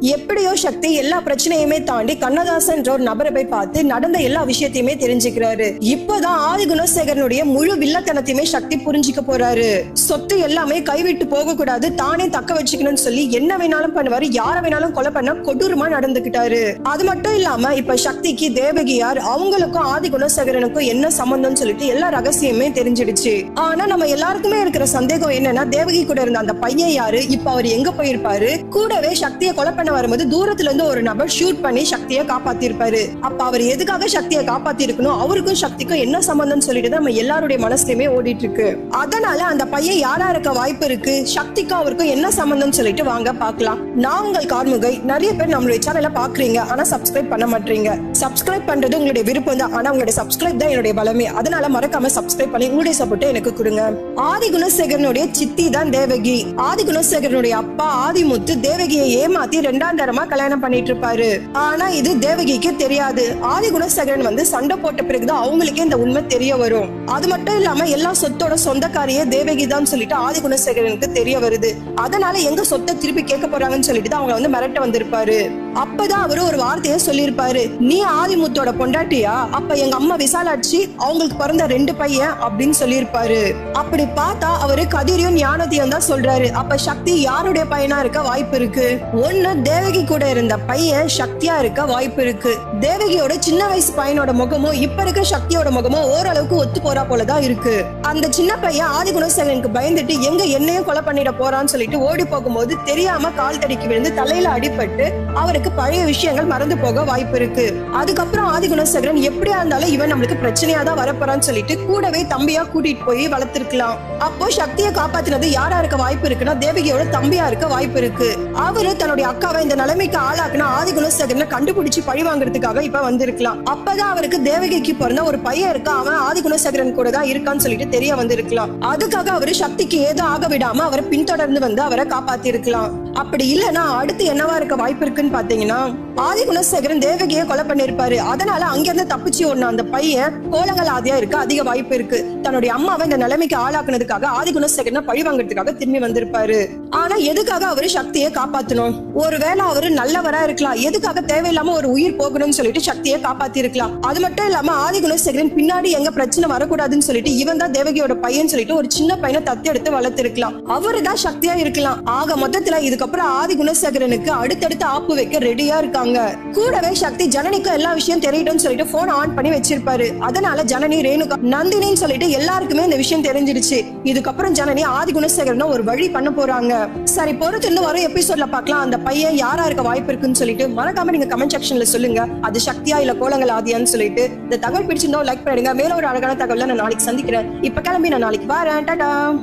எப்படியோ சக்தி எல்லா பிரச்சனையுமே தாண்டி கண்ணதாசன் ஒரு நபரை போய் பார்த்து நடந்த எல்லா விஷயத்தையுமே தெரிஞ்சுக்கிறாரு. இப்பதான் ஆதி குணசேகரனுடைய முழு வில்லத்தனத்தையுமே சக்தி புரிஞ்சுக்க போறாரு. சொத்து எல்லாமே கைவிட்டு போக கூடாது தானே தக்க வச்சுக்கணும்னு சொல்லி என்ன வேணாலும் பண்ணுவாரு யார வேணாலும் கொலை பண்ண கொடூரமா நடந்துகிட்டாரு அது மட்டும் இல்லாம இப்ப சக்திக்கு தேவகியார் அவங்களுக்கும் ஆதி குணசேகரனுக்கும் என்ன சம்பந்தம்னு சொல்லிட்டு எல்லா ரகசியமே தெரிஞ்சிடுச்சு. ஆனா நம்ம எல்லாருக்குமே இருக்கிற சந்தேகம் என்னன்னா தேவகி கூட இருந்த அந்த பையன் யாரு? இப்ப அவர் எங்க போயிருப்பாரு? கூடவே சக்தியை கொலை பண்ண வரும்போது தூரத்துல இருந்து ஒரு நபர் ஷூட் பண்ணி சக்தியை காப்பாத்திருப்பாரு. அப்ப அவர் எதுக்காக சக்தியை காப்பாத்தி இருக்கணும் அவருக்கும் சக்திக்கும் என்ன சம்பந்தம் சொல்லிட்டு நம்ம எல்லாருடைய மனசுலயுமே ஓடிட்டு இருக்கு அதனால அந்த பையன் யாரா இருக்க வாய்ப்பு இருக்கு? சக்திக்கும் அவருக்கும் என்ன சம்பந்தம் சொல்லிட்டு வாங்க பாக்கலாம். நான் உங்கள் கார்முகை. நிறைய பேர் நம்மளுடைய சேனல பாக்குறீங்க. ஆனா சப்ஸ்கிரைப் பண்ண மாட்டீங்க. சப்ஸ்கிரைப் பண்றது உங்களுடைய விருப்பம் தான். ஆனா உங்களுடைய சப்ஸ்கிரைப் தான் என்னுடைய பலமே. அதனால மறக்காம சப்ஸ்கிரைப் பண்ணி உங்களுடைய சப்போர்ட்டை எனக்கு கொடுங்க. ஆதி குணசேகரனுடைய சித்தி தான் தேவகி. ஆதி குணசேகரனுடைய அப்பா ஆதிமுத்து தேவகியை ஏமாத்தி ரெண்டு தரமா கல்யாணம் பண்ணிட்டு இருப்பாரு ஆனா இது தேவகிக்கு தெரியாது. ஆதி குணசேகரன் வந்து சண்டை போட்ட பிறகுதான் அவங்களுக்கே இந்த உண்மை தெரிய வரும். அது மட்டும் இல்லாம எல்லா சொத்தோட சொந்தக்காரிய தேவகி தான் சொல்லிட்டு ஆதி குணசேகரனுக்கு தெரிய வருது. அதனால எங்க சொத்தை திருப்பி கேட்க போறாங்கன்னு சொல்லிட்டு தான் அவங்க வந்து மிரட்ட வந்திருப்பாரு. அப்பதான் அவரு ஒரு வார்த்தையை சொல்லியிருப்பாரு. நீ ஆதிமுத்தோட பொண்டாட்டியா? அப்ப எங்க அம்மா விசாலாட்சி அவங்களுக்கு பிறந்த ரெண்டு பையன் அப்படின்னு சொல்லியிருப்பாரு. அப்படி பார்த்தா அவரு கதிரியும் ஞானத்தையும் தான் சொல்றாரு. அப்ப சக்தி யாருடைய பையனா இருக்க வாய்ப்பு இருக்கு? ஒண்ணு தேவகி கூட இருந்த பையன் சக்தியா இருக்க வாய்ப்பு இருக்கு. தேவகியோட சின்ன வயசு பையனோட முகமும் இப்ப இருக்க சக்தியோட முகமும் ஓரளவுக்கு ஒத்து போறா போலதான் இருக்கு. அந்த சின்ன பையன் ஆதி குணசேகரனுக்கு பயந்துட்டு எங்க என்னையும் கொலை பண்ணிட போறான்னு சொல்லிட்டு ஓடி போகும்போது தெரியாம கால் தடிக்கி விழுந்து தலையில அடிபட்டு அவருக்கு பழைய விஷயங்கள் மறந்து போக வாய்ப்பு இருக்கு. அதுக்கப்புறம் ஆதி குணசேகரன் எப்படியா இருந்தாலும் இவன் நம்மளுக்கு பிரச்சனையா தான் வரப்போறான்னு சொல்லிட்டு கூடவே தம்பியா கூட்டிட்டு போய் வளர்த்திருக்கலாம். அப்போ சக்தியை காப்பாத்தினது யாரா இருக்க வாய்ப்பு இருக்குன்னா தேவகியோட தம்பியா இருக்க வாய்ப்பு இருக்கு. அவரு தன்னுடைய அக்காவை அவன் இந்த நிலைமைக்கு ஆளாக்குனா ஆதி குணசேகரனை கண்டுபிடிச்சு பழி வாங்குறதுக்காக இப்ப வந்திருக்கலாம். அப்பதான் அவருக்கு தேவகைக்கு பிறந்த ஒரு பையன் இருக்கா? அவன் ஆதி குணசேகரன் கூட தான் இருக்கான்னு சொல்லிட்டு தெரிய வந்திருக்கலாம். அதுக்காக அவரு சக்திக்கு ஏதோ ஆக விடாம அவரை பின்தொடர்ந்து வந்து அவரை காப்பாத்தி இருக்கலாம் அப்படி இல்லனா அடுத்து என்னவா இருக்க வாய்ப்பு இருக்குன்னு பாத்தீங்கன்னா ஆதி குணசேகரன் தேவகியை கொலை பண்ணிருப்பாரு. அதனால அங்கிருந்து தப்பிச்சு ஒண்ணு அந்த பையன் கோலங்கள் இருக்க அதிக வாய்ப்பு இருக்கு. தன்னுடைய அம்மாவை இந்த நிலைமைக்கு ஆளாக்குனதுக்காக ஆதி குணசேகரனை பழி வாங்குறதுக்காக திரும்பி வந்திருப்பாரு. ஆனா எதுக்காக அவரு சக்தியை காப்பாத்தணும்? ஒரு ஒருவேளை அவரு நல்லவரா இருக்கலாம். எதுக்காக தேவையில்லாம ஒரு உயிர் போகணும்னு சொல்லிட்டு சக்தியை காப்பாத்தி இருக்கலாம் அது மட்டும் இல்லாம ஆதி குணசேகரன் பின்னாடி எங்க பிரச்சனை வரக்கூடாதுன்னு சொல்லிட்டு இவன் தான் தேவகியோட பையன் சொல்லிட்டு ஒரு சின்ன பையனை தத்து எடுத்து வளர்த்திருக்கலாம். அவரு தான் சக்தியா இருக்கலாம். ஆக மொத்தத்துல இதுக்கப்புறம் ஆதி குணசேகரனுக்கு அடுத்தடுத்து ஆப்பு வைக்க ரெடியா இருக்காங்க. கூடவே சக்தி ஜனனிக்கு எல்லா விஷயம் தெரியட்டும்னு சொல்லிட்டு போன் ஆன் பண்ணி வச்சிருப்பாரு. அதனால ஜனனி ரேணுகா நந்தினின்னு சொல்லிட்டு எல்லாருக்குமே இந்த விஷயம் தெரிஞ்சிருச்சு. இதுக்கப்புறம் ஜனனி ஆதி குணசேகரனை ஒரு வழி பண்ண போறாங்க. சரி பொறுத்து இன்னும் வரும் எபிசோட்ல பார்க்கலாம். அந்த பையன் யாரா இருக்க வாய்ப்பு இருக்குன்னு சொல்லிட்டு மறக்காம நீங்க கமெண்ட் செக்ஷன்ல சொல்லுங்க. அது சக்தியா இல்ல கோலங்கள் ஆதியான்னு சொல்லிட்டு. இந்த தகவல் பிடிச்சிருந்தோம் லைக் பண்ணிடுங்க. மேல ஒரு அழகான தகவலை நான் நாளைக்கு சந்திக்கிறேன். இப்ப கிளம்பி நான் நாளைக்கு வரேன். டாடா!